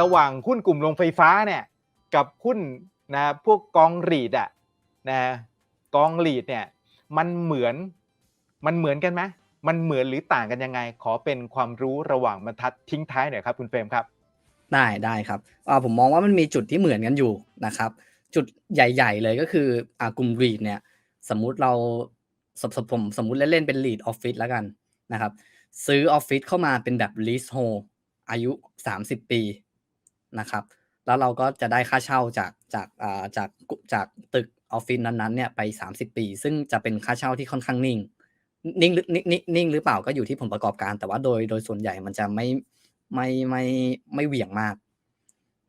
ระหว่างหุ้นกลุ่มโรงไฟฟ้าเนี่ยกับหุ้นนะพวกกองรีดอะนะกองรีดเนี่ยมันเหมือนมันเหมือนกันไหมมันเหมือนหรือต่างกันยังไง ขอเป็นความรู้ระหว่างบรรทัดทิ้งท้ายหน่อยครับ คุณเฟรมครับได้ได้ครับผมมองว่ามันมีจุดที่เหมือนกันอยู่นะครับ จุดใหญ่ ๆ เลยก็คืออกลุ่ม REIT เนี่ยสมมุติเราสมสมผมสมมุติเล่นๆเป็น REIT ออฟฟิศแล้วกันนะครับ ซื้อออฟฟิศเข้ามาเป็นแบบ leasehold อายุ 30 ปี นะครับ แล้วเราก็จะได้ค่าเช่าจากจากจากจากตึกออฟฟิศนั้นๆเนี่ยไป 30 ปี ซึ่งจะเป็นค่าเช่าที่ค่อนข้างนิ่ง นิ่งหรือนิ่งนิ่งนิ่งหรือเปล่าก็อยู่ที่ผลประกอบการ แต่ว่าโดยโดยส่วนใหญ่มันจะไม่ไม่ไม่ไม่เหวี่ยงมาก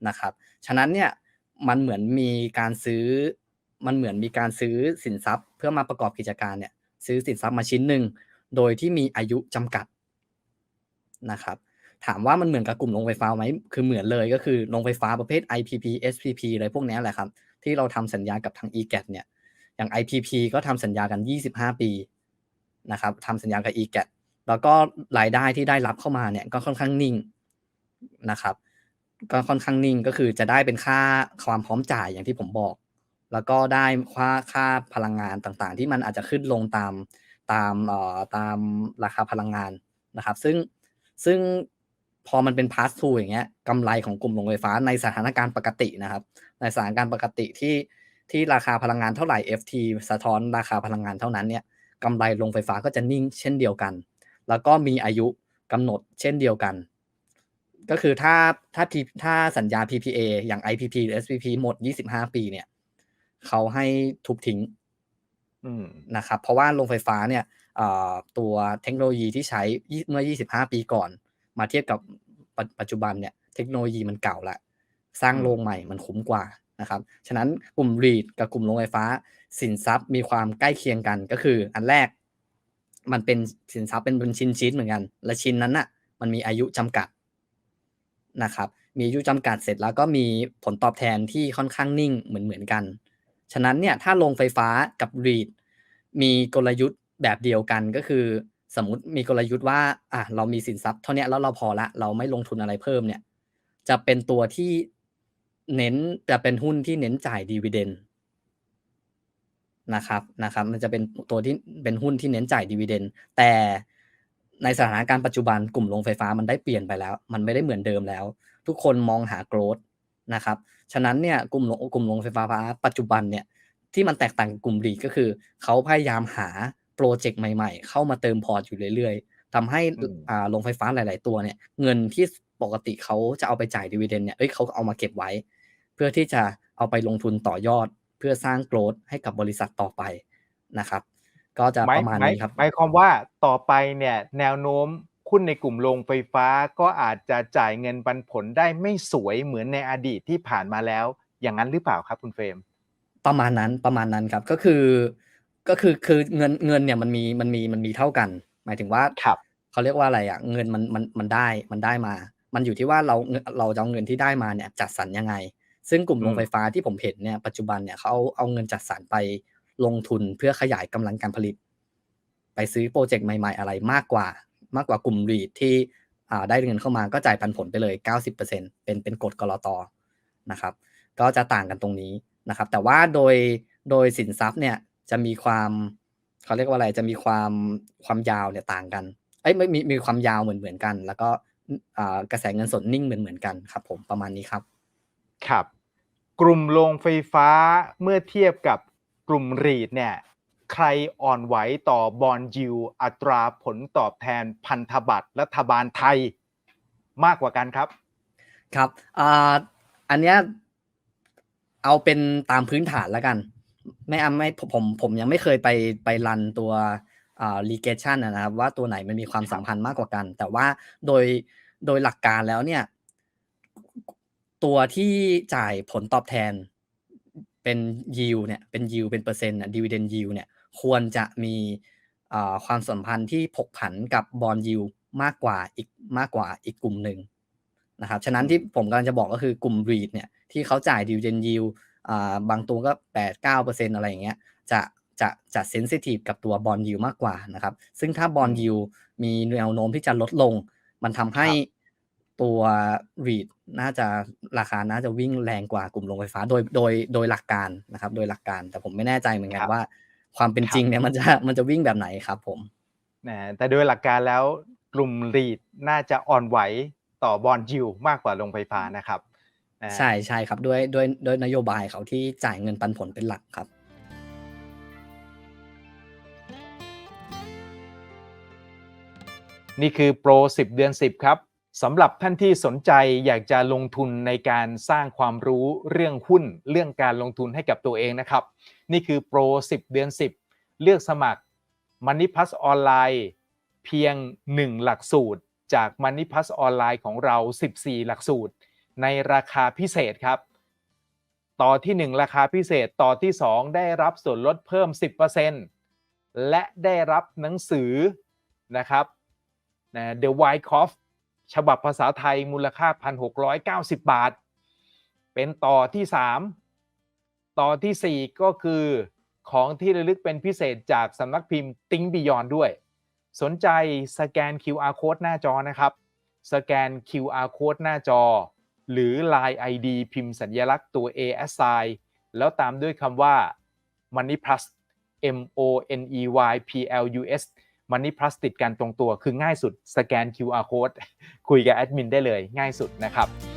นะครับ ฉะนั้นเนี่ยมันเหมือนมีการซื้อ มันเหมือนมีการซื้อสินทรัพย์ เพื่อมาประกอบกิจการเนี่ย ซื้อสินทรัพย์มาชิ้นหนึ่งโดยที่มีอายุจำกัดนะครับ ถามว่ามันเหมือนกับกลุ่มโรงไฟฟ้าไหมคือเหมือนเลยก็คือโรงไฟฟ้าประเภท IPP SPP อะไรพวกนี้แหละครับ ที่เราทำสัญญากับทาง EGAT เนี่ยอย่าง IPP ก็ทำสัญญากัน 25 ปีนะครับทำสัญญากับ EGAT แล้วก็รายได้ที่ได้รับเข้ามาเนี่ยก็ค่อนข้างนิ่งนะครับ ก็ค่อนข้างนิ่งก็คือจะได้เป็นค่าความพร้อมจ่ายอย่างที่ผมบอก แล้วก็ได้ค่าค่าพลังงานต่างๆ ที่มันอาจจะขึ้นลงตามตามเอ่อตามราคาพลังงานนะครับ ซึ่งซึ่ง พอมันเป็นพาสทูอย่างเงี้ยกำไรของกลุ่มโรงไฟฟ้าในสถานการณ์ปกตินะครับ ในสถานการณ์ปกติที่ที่ราคาพลังงานเท่าไหร่ FT สะท้อนราคาพลังงานเท่านั้นเนี่ยกำไรโรงไฟฟ้าก็จะนิ่งเช่นเดียวกัน แล้วก็มีอายุกำหนดเช่นเดียวกัน ก็คือถ้าถ้าถ้าสัญญา PPA อย่าง IPP หรือ SPP หมด 25 ปีเนี่ยเขาให้ทุบทิ้งนะครับ เพราะว่าโรงไฟฟ้าเนี่ยตัวเทคโนโลยีที่ใช้เมื่อ 25 ปีก่อน มาเทียบกับปัจจุบันเนี่ยเทคโนโลยีมันเก่าละ สร้างโรงใหม่มันคุ้มกว่านะครับ ฉะนั้นกลุ่มรีดกับกลุ่มโรงไฟฟ้า สินทรัพย์มีความใกล้เคียงกันก็คือ อันแรก มันเป็นสินทรัพย์เป็นเป็นชิ้นชิ้นเหมือนกัน และชิ้นนั้นน่ะ มันมีอายุจำกัดนะครับ มีอายุจำกัดเสร็จแล้วก็มีผลตอบแทนที่ค่อนข้างนิ่งเหมือนเหมือนกัน ฉะนั้นเนี่ยถ้าโรงไฟฟ้ากับรีดมีกลยุทธ์แบบเดียวกันก็คือ สมมติมีกลยุทธ์ว่าอะเรามีสินทรัพย์เท่านี้แล้วเราพอละเราไม่ลงทุนอะไรเพิ่มเนี่ย จะเป็นตัวที่เน้นจะเป็นหุ้นที่เน้นจ่ายดีเวเดนนะครับนะครับ มันจะเป็นตัวที่เป็นหุ้นที่เน้นจ่ายดีเวเดนแต่ในสถานการณ์ปัจจุบันกลุ่มโรงไฟฟ้ามันได้เปลี่ยนไปแล้ว มันไม่ได้เหมือนเดิมแล้ว ทุกคนมองหาโกรดนะครับฉะนั้นเนี่ยกลุ่มกลุ่มโรงไฟฟ้าปัจจุบันเนี่ยที่มันแตกต่างกับกลุ่มดีก็คือ เขาพยายามหา โปรเจกต์ใหม่ๆ เข้ามาเติมพอร์ตอยู่เรื่อยๆทำให้อ่าโรงไฟฟ้าหลาย ๆ ตัวเนี่ย เงินที่ปกติเขาจะเอาไปจ่ายดีเวเดนเนี่ยเอ้ยเขาเอามาเก็บไว้ เพื่อที่จะเอาไปลงทุนต่อยอด เพื่อสร้างโกรดให้กับบริษัทต่อไปนะครับ ก็จะประมาณนี้ครับหมายความว่าต่อไปเนี่ยแนวโน้มหุ้นในกลุ่มโรงไฟฟ้าก็อาจจะจ่ายเงินปันผลได้ไม่สวยเหมือนในอดีตที่ผ่านมาแล้ว อย่างนั้นหรือเปล่าครับคุณเฟรมประมาณนั้นประมาณนั้นครับก็คือ ก็คือคือเงินเงินเนี่ยมันมีมันมีมันมีเท่ากัน หมายถึงว่าครับเขาเรียกว่าอะไรอะ เงินมันมันมันได้มันได้มา มันอยู่ที่ว่าเราเราจะเอาเงินที่ได้มาเนี่ย จัดสรรยังไง ซึ่งกลุ่มโรงไฟฟ้าที่ผมเห็นเนี่ยปัจจุบันเนี่ยเขาเอาเอาเงินจัดสรรไปลงทุนเพื่อขยายกำลังการผลิต ไปซื้อโปรเจกต์ใหม่ ๆ อะไรมากกว่า มากกว่ากลุ่มรีดที่อ่าได้เงินเข้ามาก็จ่ายปันผลไปเลย 90%เป็นเป็นกฎกรตนะครับ ก็จะต่างกันตรงนี้นะครับ แต่ว่าโดยโดยสินทรัพย์เนี่ย จะมีความเขาเรียกว่าอะไรจะมีความความยาวเนี่ยต่างกันเอ้ยไม่มีมีความยาวเหมือนเหมือนกัน แล้วก็กระแสเงินสดนิ่งเหมือนเหมือนกันครับ ผมประมาณนี้ครับ ครับ กลุ่มโรงไฟฟ้าเมื่อเทียบกับกลุ่มรีดเนี่ย ใครอ่อนไหวต่อบอลยิวอัตราผลตอบแทนพันธบัตรรัฐบาลไทยมากกว่ากันครับ ครับอันนี้เอาเป็นตามพื้นฐานแล้วกัน ไม่อไม่ผมผมยังไม่เคยไปไปรันตัวอ่า regression นะครับ ว่าตัวไหนมันมีความสัมพันธ์มากกว่ากัน แต่ว่าโดยโดยหลักการแล้วเนี่ย ตัวที่จ่ายผลตอบแทนเป็น yield เนี่ยเป็น yield เป็นเปอร์เซ็นต์ dividend yield เนี่ย ควรจะมีความสัมพันธ์ที่ผกผันกับบอลยิวมากกว่าอีกมากกว่าอีกกลุ่มหนึ่งนะครับ ฉะนั้นที่ผมกำลังจะบอกก็คือกลุ่ม REIT เนี่ยที่เขาจ่าย dividend yield บางตัวก็แปดเก้าเปอร์เซ็นอะไรอย่างเงี้ยจะจะจะเซนซิทีฟกับตัวบอลยูมากกว่านะครับ ซึ่งถ้าบอลยูมีแนวโน้มที่จะลดลง มันทำให้ตัว REIT น่าจะราคาน่าจะวิ่งแรงกว่ากลุ่มโรงไฟฟ้า โดยโดยโดยหลักการนะครับ โดยหลักการ แต่ผมไม่แน่ใจเหมือนกัคนรับว่า ความเป็นคจริรังบเนี่ยมันจะมันจะวิ่งแบบไหนครับ ผมนะแต่โดยหลักการแล้วกลุ่ม REIT น่าจะอ่อนไหวต่อบอนยิวมากกว่าโรงไฟฟ้านะครับ นะใช่ใช่ครับด้วยด้วยด้วยนโยบายเขาที่จ่ายเงินปันผลเป็นหลักครับ นี่คือโปร 10 เดือน 10 ครับสำหรับท่านที่สนใจอยากจะลงทุนในการสร้างความรู้เรื่องหุ้น เรื่องการลงทุนให้กับตัวเองนะครับ นี่คือโปร 10 เดือน 10 เลือกสมัคร Money Plus ออนไลน์เพียง 1 หลักสูตร จาก Money Plus ออนไลน์ของเรา 14 หลักสูตร ในราคาพิเศษครับ ต่อที่ 1 ราคาพิเศษต่อที่ 2 ได้รับส่วนลดเพิ่ม 10%และได้รับหนังสือนะครับนะ The White c o f ฉบับภาษาไทยมูลค่า 1,690 บาท เป็นต่อที่ 3 ต่อทีสี่ 4 ก็คือของที่ระลึกเป็นพิเศษจากสำนักพิมพ์ Think Beyond ด้วย สนใจสแกน QR Code หน้าจอนะครับ สแกน QR Code หน้าจอ หรือ Line ID พิมพ์สัญลักษณ์ตัว A S I แล้วตามด้วยคำว่า Money Plus M O N E Y P L U S มันนี่พลาสติดกันตรงตัวคือง่ายสุด สแกน QR Code คุยกับแอดมินได้เลยง่ายสุดนะครับ